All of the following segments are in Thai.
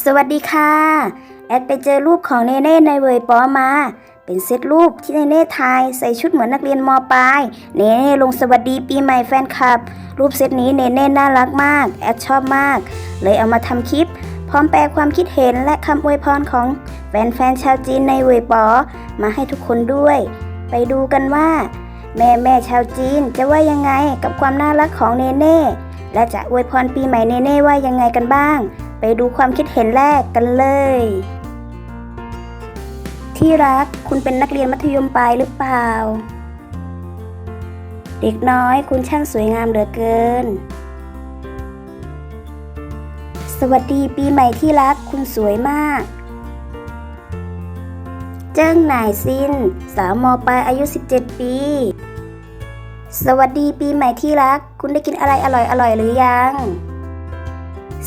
สวัสดีค่ะ แอดไปเจอรูปของเนเน่ในเวยปอมา เป็นเซตรูปที่เนเน่ถ่ายใส่ชุดเหมือนนักเรียนมปลาย เนเน่ลงสวัสดีปีใหม่แฟนคลับ รูปเซตนี้เนเน่น่ารักมาก แอดชอบมาก เลยเอามาทำคลิป พร้อมแปลความคิดเห็นและคำอวยพรของแฟนๆชาวจีนในเวยปอมาให้ทุกคนด้วย ไปดูกันว่า แม่แม่ชาวจีนจะว่ายังไงกับความน่ารักของเนเน่และจะอวยพรปีใหม่เนเน่ว่ายังไงกันบ้าง ไปดูความคิดเห็นแรกกันเลย ที่รักคุณเป็นนักเรียนมัธยมปลายหรือเปล่า เด็กน้อยคุณช่างสวยงามเหลือเกิน สวัสดีปีใหม่ที่รักคุณสวยมาก เจิ้งหน่ายซิน สาวมปลายอายุ 17 ปี สวัสดีปีใหม่ที่รัก คุณได้กินอะไรอร่อยอร่อยๆหรือยัง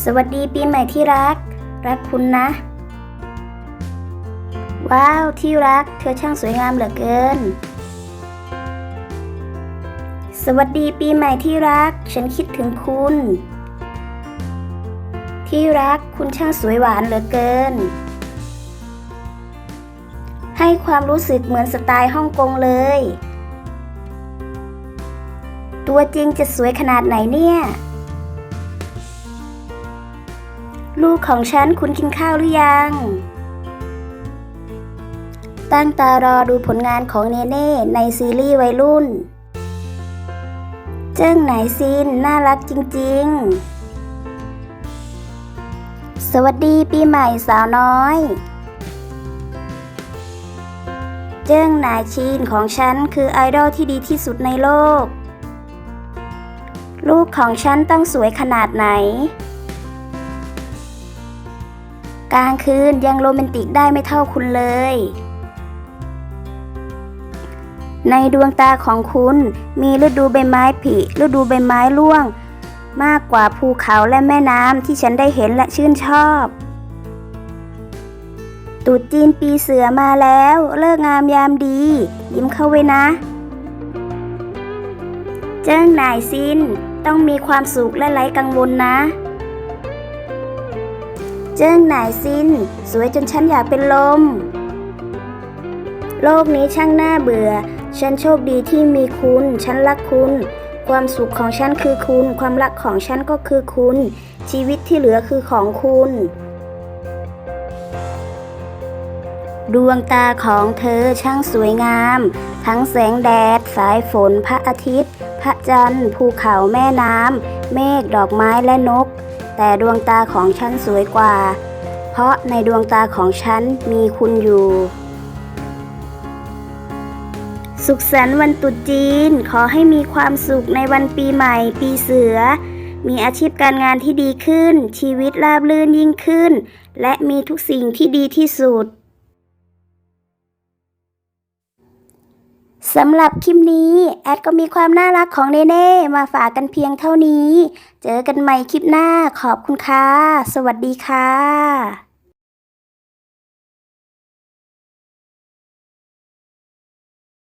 สวัสดีปีใหม่ที่รัก รักคุณนะ ว้าวที่รัก เธอช่างสวยงามเหลือเกิน สวัสดีปีใหม่ที่รัก ฉันคิดถึงคุณ ที่รักคุณช่างสวยหวานเหลือเกิน ให้ความรู้สึกเหมือนสไตล์ฮ่องกงเลย ตัวจริงจะสวยขนาดไหนเนี่ย ลูกของฉันคุณกินข้าวหรือยัง ตั้งตารอดูผลงานของเนเน่ในซีรีส์วัยรุ่น เจิ้งไหนซินน่ารักจริง ๆ สวัสดีปีใหม่สาวน้อย เจิ้งหนายชินของฉันคือไอดอลที่ดีที่สุดในโลก ลูกของฉันต้องสวยขนาดไหน กลางคืนยังโรแมนติกได้ไม่เท่าคุณเลย ในดวงตาของคุณมีฤดูใบไม้ผลิฤดูใบไม้ร่วง มากกว่าภูเขาและแม่น้ำที่ฉันได้เห็นและชื่นชอบตรุษจีนปีเสือมาแล้วเลิกงามยามดี ยิ้มเข้าไว้นะ เจิ้งหน่ายซินต้องมีความสุขและไร้กังวลนะ เจิ้งหน่ายซิน สวยจนฉันอยากเป็นลม โลกนี้ช่างน่าเบื่อ ฉันโชคดีที่มีคุณ ฉันรักคุณ ความสุขของฉันคือคุณ ความรักของฉันก็คือคุณ ชีวิตที่เหลือคือของคุณ ดวงตาของเธอช่างสวยงาม ทั้งแสงแดด สายฝน พระอาทิตย์ พระจันทร์ ภูเขาแม่น้ำ เมฆ ดอกไม้และนก แต่ดวงตาของฉันสวยกว่า เพราะในดวงตาของฉันมีคุณอยู่ สุขสันต์วันตรุษจีน ขอให้มีความสุขในวันปีใหม่ ปีเสือ มีอาชีพการงานที่ดีขึ้น ชีวิตราบรื่นยิ่งขึ้น และมีทุกสิ่งที่ดีที่สุด สำหรับคลิปนี้แอดก็มีความน่ารักของเนเน่มาฝากกันเพียงเท่านี้ เจอกันใหม่คลิปหน้าขอบคุณค่ะ สวัสดีค่ะ